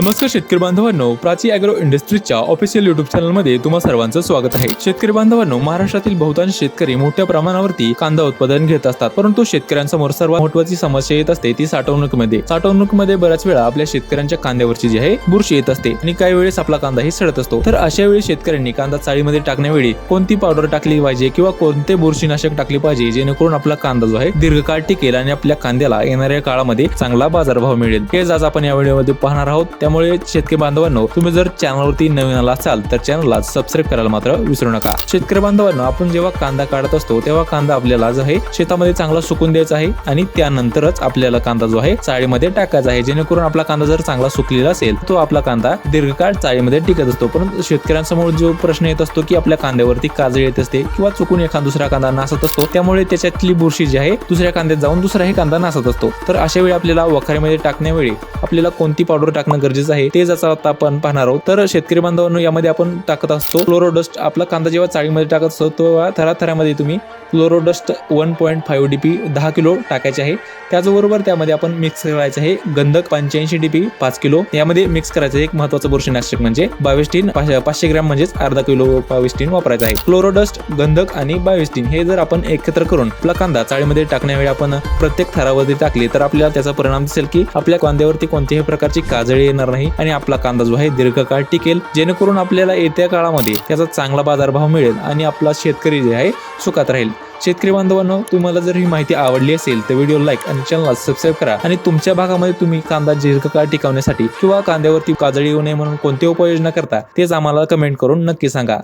नमस्कार शेतकरी बांधवांनो प्राची अॅग्रो इंडस्ट्रीजच्या ऑफिशियल युट्यूब चॅनलमध्ये तुम्हा सर्वांचं स्वागत आहे. शेतकरी बांधवांनो महाराष्ट्रातील बहुतांश शेतकरी मोठ्या प्रमाणावरती कांदा उत्पादन घेत असतात. परंतु शेतकऱ्यांसमोर सर्वात महत्वाची समस्या येत असते ती साठवणुकीमध्ये. साठवणुकीमध्ये बऱ्याच वेळा आपल्या शेतकऱ्यांच्या कांद्यावरची जी आहे बुरशी येत असते आणि काही वेळेस आपला कांदा ही सडत असतो. तर अशा वेळी शेतकऱ्यांनी कांदा चाळीमध्ये टाकण्यावेळी कोणती पावडर टाकली पाहिजे किंवा कोणते बुरशीनाशक टाकले पाहिजे जेणेकरून आपला कांदा जो आहे दीर्घकाळ टिकेल आणि आपल्या कांद्याला येणाऱ्या काळामध्ये चांगला बाजारभाव मिळेल. हेच आज आपण या व्हिडिओमध्ये पाहणार आहोत. त्यामुळे शेतकरी बांधवांनो तुम्ही जर चॅनलवरती नवीन आला असाल तर चॅनलला सबस्क्राईब करायला मात्र विसरू नका. शेतकरी बांधवांनो आपण जेव्हा कांदा काढत असतो तेव्हा कांदा आपल्याला जो आहे शेतामध्ये चांगला सुकून द्यायचा आहे आणि त्यानंतरच आपल्याला कांदा जो आहे चाळीमध्ये टाकायचा आहे. जेणेकरून आपला कांदा जर चांगला सुकलेला असेल तो आपला कांदा दीर्घकाळ चाळीमध्ये टिकत असतो. परंतु शेतकऱ्यांसमोर जो प्रश्न येत असतो की आपल्या कांद्यावरती काजळ येत असते किंवा चुकून एखादा दुसरा कांदा नासत असतो त्यामुळे त्याच्यातली बुरशी जी आहे दुसऱ्या कांद्यात जाऊन दुसराही कांदा नासत असतो. तर अशा वेळी आपल्याला वखारीमध्ये टाकण्यावेळी आपल्याला कोणती पावडर टाकणं गरजेचं आहे ते जसं आता आपण पाहणार आहोत. तर शेतकरी बांधवांनो यामध्ये आपण टाकत असतो क्लोरोडस्ट आपला कांदा जेव्हा चाळीमध्ये टाकत असतो तेव्हा थराथरामध्ये तुम्ही chlorodust one point five D P दहा किलो टाकायचे आहे. त्याचबरोबर त्यामध्ये आपण मिक्स करायचं आहे गंधक पंच्याऐंशी डी पी पाच किलो. यामध्ये मिक्स करायचं आहे एक महत्वाचं बुरशीनाशक म्हणजे बाविस्टीन पाचशे ग्रॅम म्हणजेच अर्धा किलो बायोस्टीन वापरायचं आहे. क्लोरोडस्ट गंधक आणि बायोस्टीन हे जर आपण एकत्र करून आपला कांदा चाळीमध्ये टाकण्यावेळी आपण प्रत्येक थरावरती टाकली तर आपल्याला त्याचा परिणाम दिसेल की आपल्या कांद्यावरती कोणत्याही प्रकारची काजळी लागणार नाही आणि आपला कांदा जो आहे दीर्घकाळ टिकेल जेणेकरून आपल्याला येत्या काळामध्ये त्याचा चांगला बाजारभाव मिळेल आणि आपला शेतकरी जे आहे सुखात राहील. शेतकरी बांधवांनो तुम्हाला जर ही माहिती आवडली असेल तर व्हिडिओ लाईक आणि चॅनलला सबस्क्राईब करा आणि तुमच्या भागामध्ये तुम्ही कांदा दीर्घकाळ टिकवण्यासाठी किंवा कांद्यावरती काजळी येऊ नये म्हणून कोणती उपाययोजना करता तेच आम्हाला कमेंट करून नक्की सांगा.